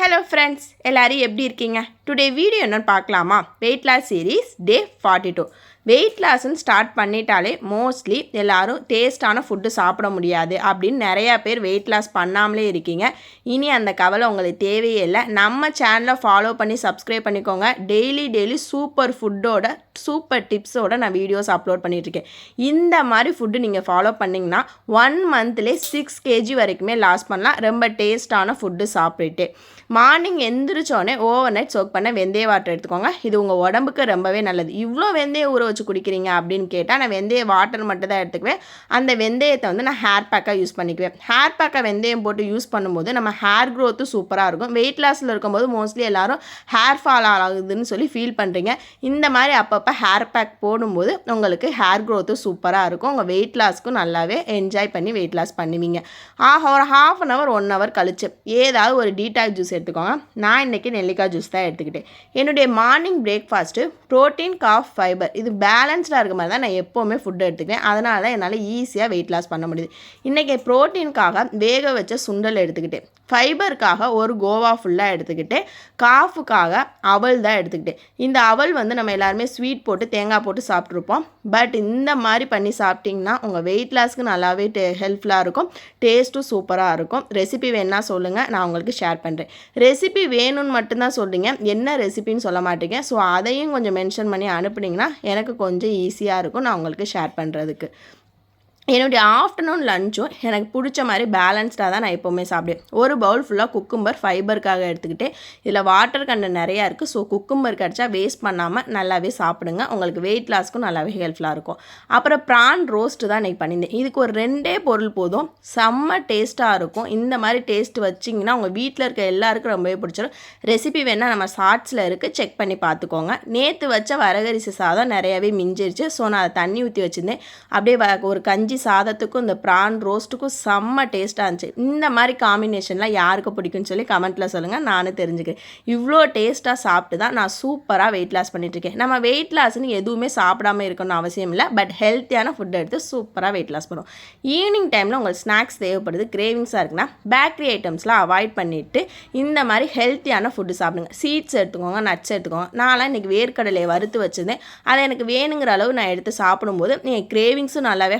Hello friends எல்லோரும் எப்படி இருக்கீங்க? டுடே வீடியோ என்னென்னு பார்க்கலாமா? Weight loss series day forty two weight லாஸ்ன்னு start பண்ணிட்டாலே மோஸ்ட்லி எல்லாரும் டேஸ்டான ஃபுட்டு சாப்பிட முடியாது. அப்படின்னு நிறையா பேர் வெயிட் லாஸ் பண்ணாமலே இருக்கீங்க. இனி அந்த கவலை உங்களுக்கு தேவையே இல்லை. நம்ம சேனலை ஃபாலோ பண்ணி சப்ஸ்கிரைப் பண்ணிக்கோங்க. டெய்லி டெய்லி சூப்பர் ஃபுட்டோட சூப்பர் டிப்ஸோட நான் வீடியோஸ் அப்லோட் பண்ணிகிட்ருக்கேன் இந்த மாதிரி ஃபுட்டு நீங்கள் ஃபாலோ பண்ணிங்கன்னா ஒன் மந்த்லேயே சிக்ஸ் கேஜி வரைக்குமே லாஸ் பண்ணலாம். ரொம்ப டேஸ்டான ஃபுட்டு சாப்பிட்டுட்டு. மார்னிங் எந்திரிச்சோடனே ஓவர் நைட் சோக் பண்ண வெந்தய வாட்டர் எடுத்துக்கோங்க. இது உங்கள் உடம்புக்கு ரொம்பவே நல்லது. இவ்வளோ வெந்தய ஊற வச்சு குடிக்கிறீங்க அப்படின்னு கேட்டால் நான் வெந்தய வாட்டர் மட்டும் தான் எடுத்துக்குவேன். அந்த வெந்தயத்தை வந்து நான் ஹேர் பேக்காக யூஸ் பண்ணிக்குவேன். ஹேர் பேக்கை வெந்தயம் போட்டு யூஸ் பண்ணும்போது நம்ம ஹேர் க்ரோத்து சூப்பராக இருக்கும். வெயிட் லாஸில் இருக்கும்போது மோஸ்ட்லி எல்லாரும் ஹேர் ஃபால் ஆகுதுன்னு சொல்லி ஃபீல் பண்ணுறீங்க இந்த மாதிரி அப்பப்போ ஹேர் பேக் போடும்போது உங்களுக்கு ஹேர் க்ரோத்து சூப்பராக இருக்கும். உங்கள் வெயிட் லாஸ்க்கும் நல்லாவே என்ஜாய் பண்ணி வெயிட் லாஸ் பண்ணுவீங்க. ஆஹ் ஒரு half an hour one hour கழிச்சு ஏதாவது ஒரு டீடாக் ஜூஸ் எடுத்துக்கோங்க. நான் இன்றைக்கி நெல்லிக்காய் ஜூஸ் தான் எடுத்துக்கிட்டேன். என்னுடைய morning breakfast protein carb fibre இது பேலன்ஸ்டாக இருக்க மாதிரி தான் நான் எப்போவுமே ஃபுட் எடுத்துக்கிறேன் அதனால தான் என்னால் ஈஸியாக வெயிட் லாஸ் பண்ண முடியுது. இன்றைக்கி ப்ரோட்டீனுக்காக வேக வச்ச சுண்டல் எடுத்துக்கிட்டேன். ஃபைபருக்காக ஒரு கோவா ஃபுல்லாக எடுத்துக்கிட்டு காஃபுக்காக அவல் தான் எடுத்துக்கிட்டேன். இந்த அவல் வந்து நம்ம எல்லாருமே ஸ்வீட் போட்டு தேங்காய் போட்டு சாப்பிட்ருப்போம் பட் இந்த மாதிரி பண்ணி சாப்பிட்டிங்கன்னா உங்கள் வெயிட் லாஸ்க்கு நல்லாவே டே ஹெல்ப்ஃபுல்லாக இருக்கும். டேஸ்ட்டும் சூப்பராக இருக்கும். ரெசிபி வேணால் சொல்லுங்கள் நான் உங்களுக்கு ஷேர் பண்ணுறேன் ரெசிபி வேணும்னு மட்டும்தான் சொல்கிறீங்க என்ன ரெசிபின்னு சொல்ல மாட்டேங்க. ஸோ அதையும் கொஞ்சம் மென்ஷன் பண்ணி அனுப்புனீங்கன்னா எனக்கு கொஞ்சம் ஈஸியாக இருக்கும் நான் உங்களுக்கு ஷேர் பண்ணுறதுக்கு என்னுடைய ஆஃப்டர்நூன் லஞ்சும் எனக்கு பிடிச்ச மாதிரி பேலன்ஸ்டாக தான் நான் எப்போவுமே சாப்பிடுவேன். ஒரு பவுல் ஃபுல்லாக குக்கும்பர் ஃபைபருக்காக எடுத்துக்கிட்டு இதில் வாட்டர் கண்டென்ட் நிறையா இருக்குது ஸோ குக்கும்பர் கிடச்சா வேஸ்ட் பண்ணாமல் நல்லாவே சாப்பிடுங்க. உங்களுக்கு வெயிட் லாஸ்க்கும் நல்லாவே ஹெல்ப்ஃபுல்லாக இருக்கும். அப்புறம் ப்ரான் ரோஸ்ட்டு தான் இன்றைக்கி பண்ணியிருந்தேன். இதுக்கு ஒரு ரெண்டே பொருள் போதும். செம்ம டேஸ்ட்டாக இருக்கும். இந்த மாதிரி டேஸ்ட் வச்சிங்கன்னா உங்கள் வீட்டில் இருக்க எல்லாருக்கும் ரொம்பவே பிடிச்சிடும் ரெசிபி வேணால் நம்ம ஷார்ட்ஸில் இருக்குது செக் பண்ணி பார்த்துக்கோங்க. நேற்று வச்ச வரகரிசி சாதம் நிறையாவே மிஞ்சிருச்சு. ஸோ நான் அதை தண்ணி ஊற்றி வச்சுருந்தேன். அப்படியே ஒரு கஞ்சி சாதத்துக்கும் இந்த ப்ரான் ரோஸ்ட்டுக்கும் செம்ம டேஸ்ட்டாக இருந்துச்சு. இந்த மாதிரி காம்பினேஷன்லாம் யாருக்கு பிடிக்கும்னு சொல்லி கமெண்ட்டில் சொல்லுங்கள் நானும் தெரிஞ்சுக்கிறேன். இவ்வளோ டேஸ்ட்டாக சாப்பிட்டு தான் நான் சூப்பராக வெயிட் லாஸ் பண்ணிட்டுருக்கேன் நம்ம வெயிட் லாஸ்னு எதுவுமே சாப்பிடாம இருக்கணும்னு அவசியம் இல்லை. பட் ஹெல்த்தியான ஃபுட் எடுத்து சூப்பராக வெயிட் லாஸ் பண்ணுவோம். ஈவினிங் டைமில் உங்களுக்கு ஸ்நாக்ஸ் தேவைப்படுது கிரேவிங்ஸாக இருக்குன்னா பேக்கரி ஐட்டம்ஸ்லாம் அவாய்ட் பண்ணிவிட்டு இந்த மாதிரி ஹெல்த்தியான ஃபுட்டு சாப்பிடுங்க. சீட்ஸ் எடுத்துக்கோங்க நட்ஸ் எடுத்துக்கோங்க. நான்லாம் இன்றைக்கி வேர்க்கடலையை வறுத்து வச்சுருந்தேன். அதை எனக்கு வேணுங்கிற அளவு நான் எடுத்து சாப்பிடும்போது நீங்கள் கிரேவிங்ஸும் நல்லாவே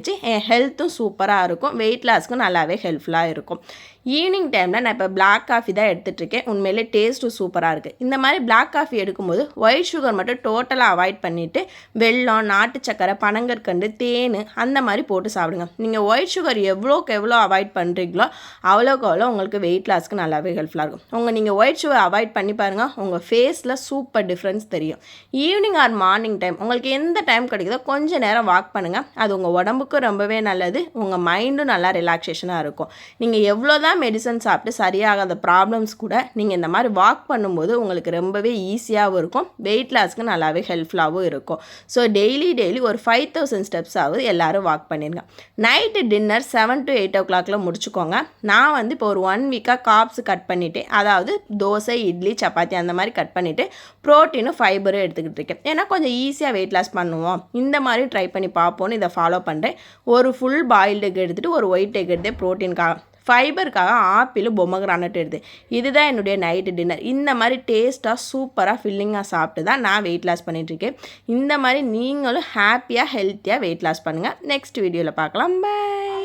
வச்சு என் ஹெல்த்தும் சூப்பராக இருக்கும். வெயிட் லாஸ்க்கும் நல்லாவே ஹெல்ப்ஃபுல்லாக இருக்கும். ஈவினிங் டைமில் நான் இப்போ பிளாக் காஃபி தான் எடுத்துகிட்ருக்கேன் உண்மையிலே டேஸ்ட்டும் சூப்பராக இருக்குது இந்த மாதிரி பிளாக் காஃபி எடுக்கும்போது ஒயிட் சுகர் மட்டும் டோட்டலாக அவாய்ட் பண்ணிவிட்டு வெள்ளம் நாட்டு சக்கரை பனங்கற்கண்டு தேன் அந்த மாதிரி போட்டு சாப்பிடுங்க. நீங்கள் ஒயிட் சுகர் எவ்வளோக்கு எவ்வளோ அவாய்ட் பண்ணுறீங்களோ அவ்வளோக்கு அவ்வளோ உங்களுக்கு வெயிட் லாஸ்க்கு நல்லாவே ஹெல்ப்ஃபுல்லாக இருக்கும். உங்கள் நீங்கள் ஒயிட் சுகர் அவாய்ட் பண்ணி பாருங்கள் உங்கள் ஃபேஸில் சூப்பர் டிஃப்ரென்ஸ் தெரியும். ஈவினிங் ஆர் மார்னிங் டைம் உங்களுக்கு எந்த டைம் கிடைக்குதோ கொஞ்சம் நேரம் வாக் பண்ணுங்கள் அது உங்கள் உடம்புக்கும் ரொம்பவே நல்லது. உங்கள் மைண்டும் நல்லா ரிலாக்ஸேஷனாக இருக்கும். நீங்கள் எவ்வளோ தான் மெடிசன் சாப்பிட்டு சரியாகாத ப்ராப்ளம்ஸ் கூட நீங்கள் இந்த மாதிரி வாக் பண்ணும்போது உங்களுக்கு ரொம்பவே ஈஸியாகவும் இருக்கும். வெயிட் லாஸ்க்கு நல்லாவே ஹெல்ப்ஃபுல்லாகவும் இருக்கும். ஸோ டெய்லி டெய்லி ஒரு ஃபைவ் தௌசண்ட் ஸ்டெப்ஸாவது எல்லோரும் வாக் பண்ணிடுங்க night dinner seven to eight ஓ கிளாக்கில் முடிச்சுக்கோங்க. நான் வந்து இப்போ ஒரு ஒன் வீக்காக காப்ஸ் கட் பண்ணிவிட்டு அதாவது தோசை இட்லி சப்பாத்தி அந்த மாதிரி கட் பண்ணிவிட்டு ப்ரோட்டீனும் ஃபைபரும் எடுத்துக்கிட்டு இருக்கேன். ஏன்னா கொஞ்சம் ஈஸியாக வெயிட் லாஸ் பண்ணுவோம். இந்த மாதிரி ட்ரை பண்ணி பார்ப்போன்னு இதை ஃபாலோ பண்ணுறேன் ஒரு ஃபுல் பாயில்டு எக் எடுத்துகிட்டு ஒரு ஒயிட் எக் எடுத்து ப்ரோட்டீனுக்காக ஃபைபருக்காக ஆப்பிள் பொம்மக்ரானட் எடுத்து இதுதான் என்னுடைய நைட்டு டின்னர் இந்த மாதிரி டேஸ்ட்டாக சூப்பராக ஃபில்லிங்காக சாப்பிட்டு தான் நான் வெயிட் லாஸ் பண்ணிகிட்ருக்கேன் இந்த மாதிரி நீங்களும் ஹாப்பியாக ஹெல்த்தியாக வெயிட் லாஸ் பண்ணுங்கள் நெக்ஸ்ட் வீடியோவில் பார்க்கலாம். பாய்